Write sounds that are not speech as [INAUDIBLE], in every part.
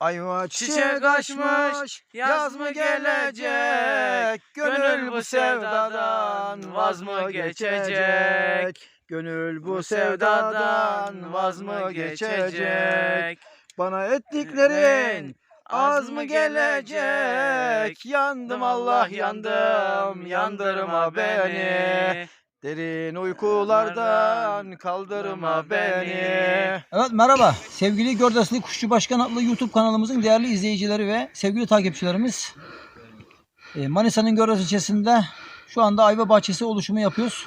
Ayva Çiçek açmış, yaz mı gelecek? Gönül bu sevdadan vaz mı geçecek? Gönül bu sevdadan vaz mı geçecek? Bana ettiklerin az mı gelecek? Yandım Allah yandım, yandırma beni. Derin uykulardan kaldırma beni. Evet merhaba. Sevgili Gördesli Kuşçu Başkan adlı YouTube kanalımızın değerli izleyicileri ve sevgili takipçilerimiz. E, Manisa'nın Gördes ilçesinde şu anda ayva bahçesi oluşumu yapıyoruz.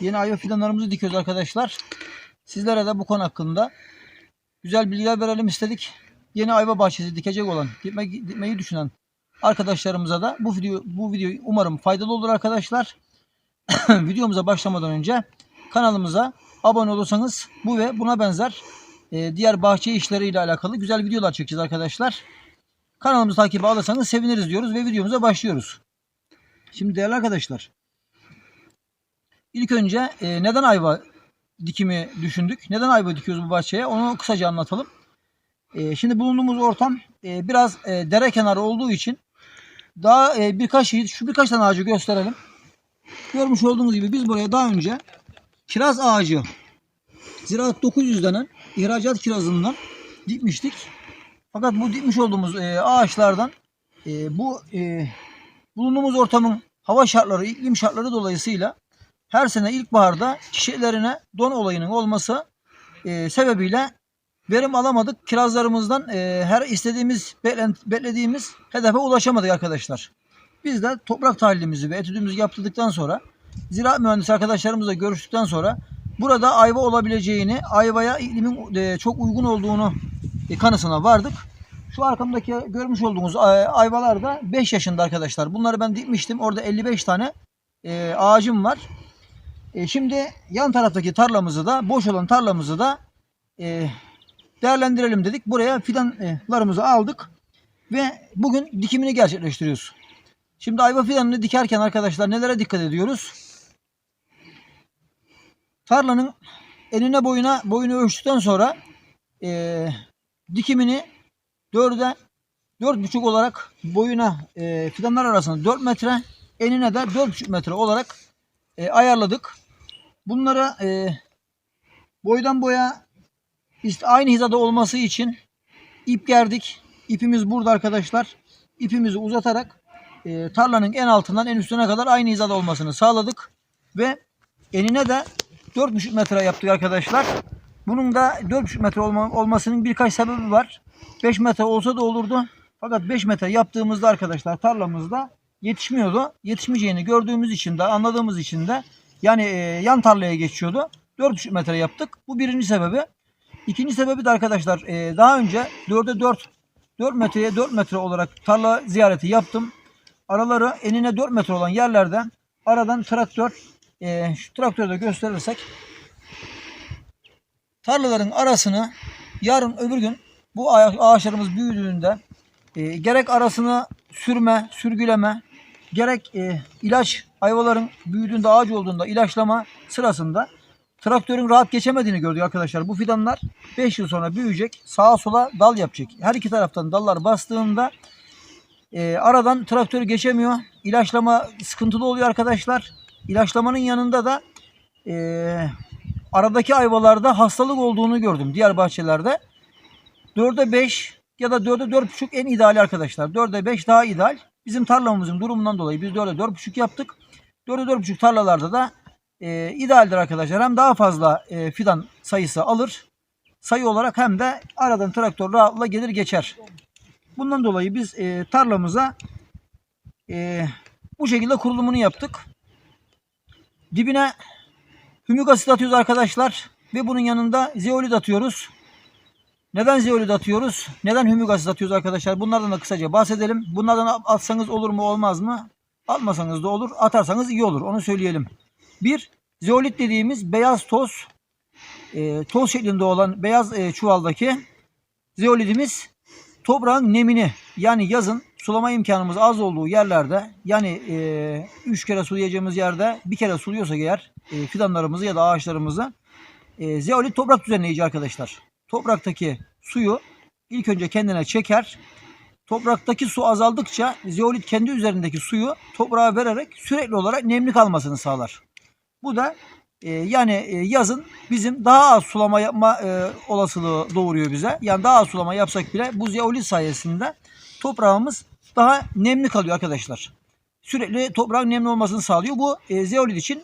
Yeni ayva fidanlarımızı dikiyoruz arkadaşlar. Sizlere de bu konu hakkında güzel bilgiler verelim istedik. Yeni ayva bahçesi dikecek olan, dikme, dikmeyi düşünen arkadaşlarımıza da bu video bu video umarım faydalı olur arkadaşlar. [COUGHS] Videomuza başlamadan önce kanalımıza abone olursanız bu ve buna benzer e, diğer bahçe işleriyle alakalı güzel videolar çekeceğiz arkadaşlar. Kanalımızı takibe alırsanız seviniriz diyoruz ve videomuza başlıyoruz. Şimdi değerli arkadaşlar. İlk önce e, neden ayva dikimi düşündük? Neden ayva dikiyoruz bu bahçeye? Onu kısaca anlatalım. E, şimdi bulunduğumuz ortam e, biraz e, dere kenarı olduğu için daha e, birkaç şu birkaç tane ağacı gösterelim. Görmüş olduğunuz gibi biz buraya daha önce kiraz ağacı Ziraat 900 denen ihracat kirazından dikmiştik. Fakat bu dikmiş olduğumuz e, ağaçlardan e, bu e, bulunduğumuz ortamın hava şartları, iklim şartları dolayısıyla her sene ilkbaharda çiçeklerine don olayının olması e, sebebiyle verim alamadık. Kirazlarımızdan e, her istediğimiz, beklediğimiz hedefe ulaşamadık arkadaşlar. Biz de toprak tahlilimizi ve etüdümüzü yaptırdıktan sonra ziraat mühendisi arkadaşlarımızla görüştükten sonra burada ayva olabileceğini, ayvaya iklimin e, çok uygun olduğunu e, kanısına vardık. Şu arkamdaki görmüş olduğunuz e, ayvalar da 5 yaşında arkadaşlar. Bunları ben dikmiştim. Orada 55 tane ağacım var. Şimdi yan taraftaki tarlamızı da, boş olan tarlamızı da değerlendirelim dedik. Buraya fidanlarımızı aldık ve bugün dikimini gerçekleştiriyoruz. Şimdi ayva fidanını dikerken arkadaşlar nelere dikkat ediyoruz? Tarlanın enine boyuna boyunu ölçtükten sonra eee, dikimini dörde dört buçuk olarak boyuna eee, fidanlar arasında 4 metre enine de dört buçuk metre olarak eee, ayarladık. Bunları eee, boydan boya işte aynı hizada olması için ip gerdik. İpimiz burada arkadaşlar. İpimizi uzatarak e, tarlanın en altından en üstüne kadar aynı hizada olmasını sağladık. Ve enine de 4,5 metre yaptık arkadaşlar. Bunun da 4,5 metre olma, olmasının birkaç sebebi var. 5 metre olsa da olurdu. Fakat 5 metre yaptığımızda arkadaşlar tarlamızda yetişmiyordu. Yetişmeyeceğini gördüğümüz için de anladığımız için de yani e, yan tarlaya geçiyordu. 4,5 metre yaptık. Bu birinci sebebi. İkinci sebebi de arkadaşlar e, daha önce 4'e 4 4 metreye 4 metre olarak tarla ziyareti yaptım. Araları enine 4 metre olan yerlerde aradan traktör e, şu traktörde gösterirsek tarlaların arasını yarın öbür gün bu ağa- ağaçlarımız büyüdüğünde e, gerek arasını sürme, sürgüleme, gerek e, ilaç ayvaların büyüdüğünde ağaç olduğunda ilaçlama sırasında traktörün rahat geçemediğini gördük arkadaşlar. Bu fidanlar 5 yıl sonra büyüyecek. Sağa sola dal yapacak. Her iki taraftan dallar bastığında e, aradan traktör geçemiyor. İlaçlama sıkıntılı oluyor arkadaşlar. İlaçlamanın yanında da e, aradaki ayvalarda hastalık olduğunu gördüm diğer bahçelerde. 4'e 5 ya da 4'e 4,5 en ideali arkadaşlar. 4'e 5 daha ideal. Bizim tarlamızın durumundan dolayı biz 4'e 4,5 yaptık. 4'e 4,5 tarlalarda da e, idealdir arkadaşlar. Hem daha fazla e, fidan sayısı alır. Sayı olarak hem de aradan traktör rahatla gelir geçer. Bundan dolayı biz e, tarlamıza e, bu şekilde kurulumunu yaptık. Dibine hümik asit atıyoruz arkadaşlar. Ve bunun yanında zeolit atıyoruz. Neden zeolit atıyoruz? Neden hümik asit atıyoruz arkadaşlar? Bunlardan da kısaca bahsedelim. Bunlardan atsanız olur mu olmaz mı? Atmasanız da olur. Atarsanız iyi olur. Onu söyleyelim. Bir, zeolit dediğimiz beyaz toz, e, toz şeklinde olan beyaz e, çuvaldaki zeolitimiz toprağın nemini yani yazın sulama imkanımız az olduğu yerlerde yani 3 kere sulayacağımız yerde bir kere suluyorsak eğer e, fidanlarımızı ya da ağaçlarımızı e, zeolit toprak düzenleyici arkadaşlar. Topraktaki suyu ilk önce kendine çeker. Topraktaki su azaldıkça zeolit kendi üzerindeki suyu toprağa vererek sürekli olarak nemli kalmasını sağlar. Bu da e, yani e, yazın bizim daha az sulama yapma e, olasılığı doğuruyor bize. Yani daha az sulama yapsak bile bu zeolit sayesinde toprağımız daha nemli kalıyor arkadaşlar. Sürekli toprağın nemli olmasını sağlıyor. Bu e, zeolit için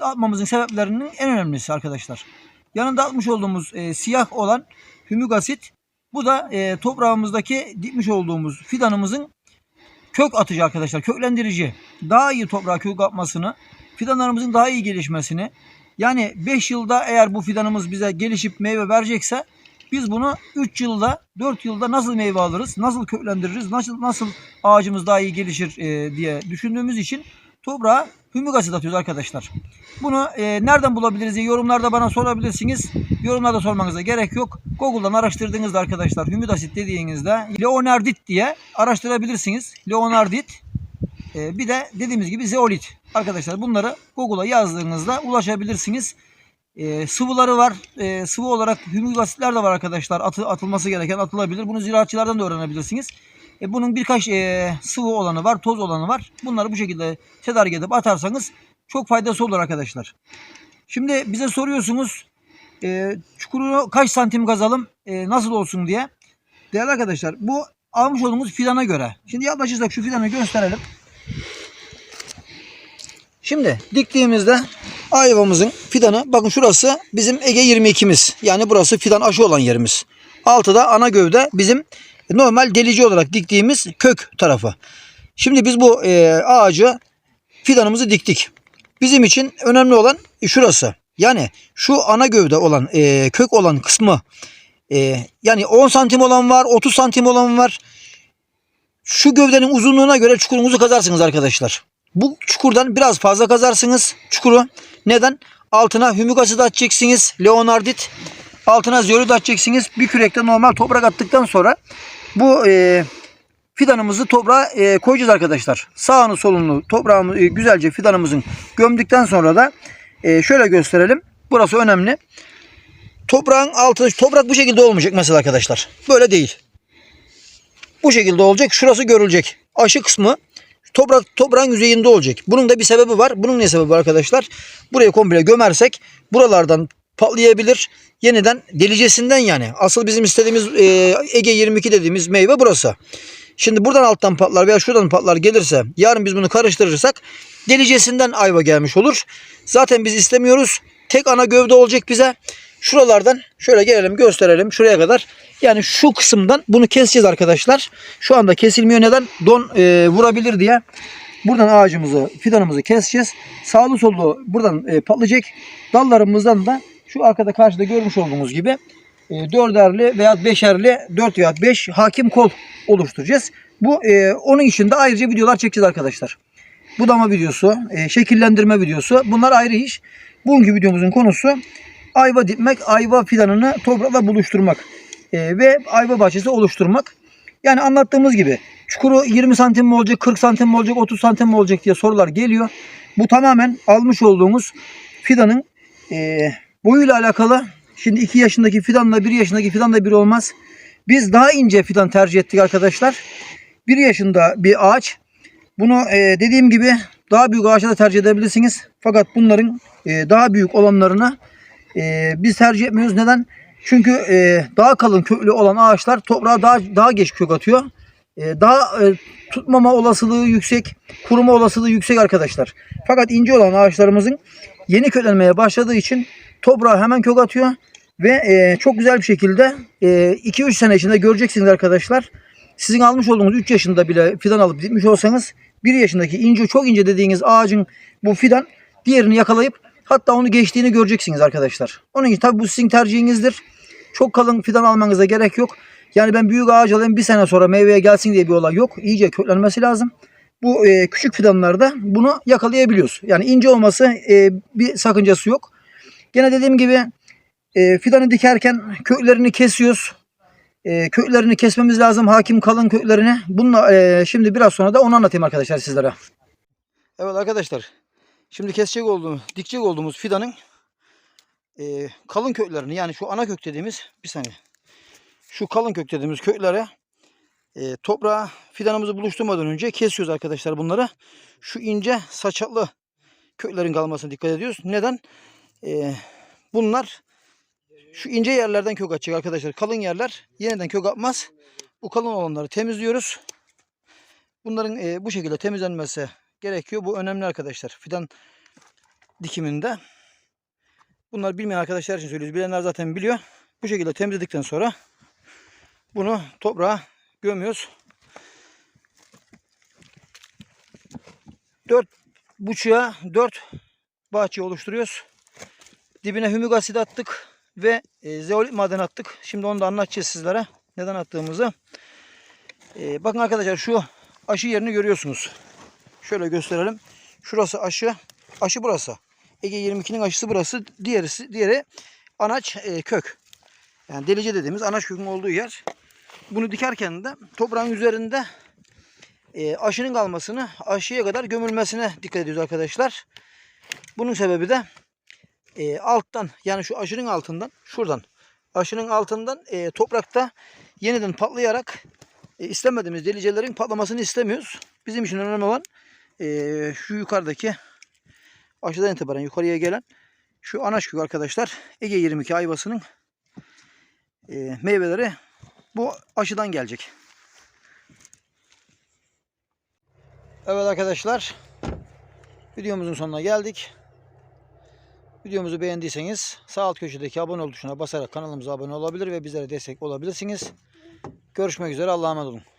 atmamızın sebeplerinin en önemlisi arkadaşlar. Yanında atmış olduğumuz siyah olan hümik asit. Bu da toprağımızdaki dikmiş olduğumuz fidanımızın kök atıcı arkadaşlar. Köklendirici. Daha iyi toprağa kök atmasını, fidanlarımızın daha iyi gelişmesini. Yani 5 yılda eğer bu fidanımız bize gelişip meyve verecekse biz bunu 3 yılda, 4 yılda nasıl meyve alırız, nasıl köklendiririz, nasıl nasıl ağacımız daha iyi gelişir e, diye düşündüğümüz için toprağa hümik asit atıyoruz arkadaşlar. Bunu e, nereden bulabiliriz diye yorumlarda bana sorabilirsiniz. Yorumlarda sormanıza gerek yok. Google'dan araştırdığınızda arkadaşlar hümik asit dediğinizde Leonardit diye araştırabilirsiniz. Leonardit. E, bir de dediğimiz gibi zeolit. Arkadaşlar bunları Google'a yazdığınızda ulaşabilirsiniz. E, sıvıları var. E, sıvı olarak hümik asitler de var arkadaşlar. Atı, atılması gereken atılabilir. Bunu ziraatçılardan da öğrenebilirsiniz. E, bunun birkaç e, sıvı olanı var, toz olanı var. Bunları bu şekilde tedarik edip atarsanız çok faydası olur arkadaşlar. Şimdi bize soruyorsunuz e, çukuru kaç santim kazalım e, nasıl olsun diye. Değerli arkadaşlar bu almış olduğumuz fidana göre. Şimdi yaklaşırsak şu fidanı gösterelim. Şimdi diktiğimizde ayvamızın fidanı bakın şurası bizim Ege 22'miz. Yani burası fidan aşı olan yerimiz. Altıda ana gövde bizim normal delici olarak diktiğimiz kök tarafı. Şimdi biz bu e, ağacı fidanımızı diktik. Bizim için önemli olan şurası. Yani şu ana gövde olan e, kök olan kısmı e, yani 10 santim olan var 30 santim olan var. Şu gövdenin uzunluğuna göre çukurunuzu kazarsınız arkadaşlar. Bu çukurdan biraz fazla kazarsınız çukuru. Neden? Altına hümik asit atacaksınız. Leonardit. Altına zeolit atacaksınız. Bir kürekte normal toprak attıktan sonra bu e, fidanımızı toprağa e, koyacağız arkadaşlar. Sağını solunu toprağımı e, güzelce fidanımızın gömdükten sonra da e, şöyle gösterelim. Burası önemli. Toprağın altı toprak bu şekilde olmayacak mesela arkadaşlar. Böyle değil. Bu şekilde olacak. Şurası görülecek. Aşı kısmı toprak toprağın yüzeyinde olacak. Bunun da bir sebebi var. Bunun ne sebebi var arkadaşlar? Burayı komple gömersek buralardan patlayabilir. Yeniden delicesinden yani. Asıl bizim istediğimiz e, Ege 22 dediğimiz meyve burası. Şimdi buradan alttan patlar veya şuradan patlar gelirse yarın biz bunu karıştırırsak delicesinden ayva gelmiş olur. Zaten biz istemiyoruz. Tek ana gövde olacak bize. Şuralardan şöyle gelelim gösterelim şuraya kadar. Yani şu kısımdan bunu keseceğiz arkadaşlar. Şu anda kesilmiyor neden? Don e, vurabilir diye. Buradan ağacımızı, fidanımızı keseceğiz. Sağlı sollu buradan e, patlayacak. Dallarımızdan da şu arkada karşıda görmüş olduğunuz gibi e, dörderli veya beşerli, dört veya beş hakim kol oluşturacağız. Bu e, onun için de ayrıca videolar çekeceğiz arkadaşlar. Budama videosu, e, şekillendirme videosu bunlar ayrı iş. Bugünkü videomuzun konusu ayva dikmek, ayva fidanını toprakla buluşturmak e, ve ayva bahçesi oluşturmak. Yani anlattığımız gibi çukuru 20 santim mi olacak, 40 santim mi olacak, 30 santim mi olacak diye sorular geliyor. Bu tamamen almış olduğumuz fidanın e, boyuyla alakalı. Şimdi 2 yaşındaki fidanla 1 yaşındaki fidanla bir olmaz. Biz daha ince fidan tercih ettik arkadaşlar. 1 yaşında bir ağaç. Bunu e, dediğim gibi daha büyük ağaçta da tercih edebilirsiniz. Fakat bunların e, daha büyük olanlarını e, biz tercih etmiyoruz. Neden? Çünkü e, daha kalın köklü olan ağaçlar toprağa daha daha geç kök atıyor. E, daha e, tutmama olasılığı yüksek, kuruma olasılığı yüksek arkadaşlar. Fakat ince olan ağaçlarımızın yeni köklenmeye başladığı için toprağa hemen kök atıyor ve e, çok güzel bir şekilde 2-3 sene içinde göreceksiniz arkadaşlar. Sizin almış olduğunuz 3 yaşında bile fidan alıp dikmiş olsanız 1 yaşındaki ince çok ince dediğiniz ağacın bu fidan diğerini yakalayıp hatta onu geçtiğini göreceksiniz arkadaşlar. Onun için tabi bu sizin tercihinizdir. Çok kalın fidan almanıza gerek yok. Yani ben büyük ağaç alayım bir sene sonra meyveye gelsin diye bir olay yok. İyice köklenmesi lazım. Bu e, küçük fidanlarda bunu yakalayabiliyoruz. Yani ince olması e, bir sakıncası yok. Gene dediğim gibi e, fidanı dikerken köklerini kesiyoruz. E, köklerini kesmemiz lazım. Hakim kalın köklerini. Bununla e, şimdi biraz sonra da onu anlatayım arkadaşlar sizlere. Evet arkadaşlar. Şimdi kesecek olduğumuz, dikecek olduğumuz fidanın e, kalın köklerini yani şu ana kök dediğimiz bir saniye. şu kalın kök dediğimiz köklere e, toprağa fidanımızı buluşturmadan önce kesiyoruz arkadaşlar bunları. Şu ince saçaklı köklerin kalmasına dikkat ediyoruz. Neden? E, bunlar şu ince yerlerden kök açacak arkadaşlar. Kalın yerler yeniden kök atmaz. Bu kalın olanları temizliyoruz. Bunların e, bu şekilde temizlenmesi gerekiyor. Bu önemli arkadaşlar. Fidan dikiminde. Bunlar bilmeyen arkadaşlar için söylüyoruz. Bilenler zaten biliyor. Bu şekilde temizledikten sonra bunu toprağa gömüyoruz. Dört buçuğa dört bahçe oluşturuyoruz. Dibine hümik asit attık ve e, zeolit maden attık. Şimdi onu da anlatacağız sizlere. Neden attığımızı. E, bakın arkadaşlar şu aşı yerini görüyorsunuz. Şöyle gösterelim. Şurası aşı. Aşı burası. Ege 22'nin aşısı burası. Diğerisi, diğeri anaç e, kök. Yani delice dediğimiz anaç kökün olduğu yer. Bunu dikerken de toprağın üzerinde e, aşının kalmasını, aşıya kadar gömülmesine dikkat ediyoruz arkadaşlar. Bunun sebebi de e, alttan yani şu aşının altından şuradan aşının altından e, toprakta yeniden patlayarak e, istemediğimiz delicelerin patlamasını istemiyoruz. Bizim için önemli olan e, şu yukarıdaki aşıdan itibaren yukarıya gelen şu anaç kök arkadaşlar Ege 22 ayvasının e, meyveleri bu aşıdan gelecek. Evet arkadaşlar videomuzun sonuna geldik. Videomuzu beğendiyseniz sağ alt köşedeki abone ol tuşuna basarak kanalımıza abone olabilir ve bizlere destek olabilirsiniz. Görüşmek üzere Allah'a emanet olun.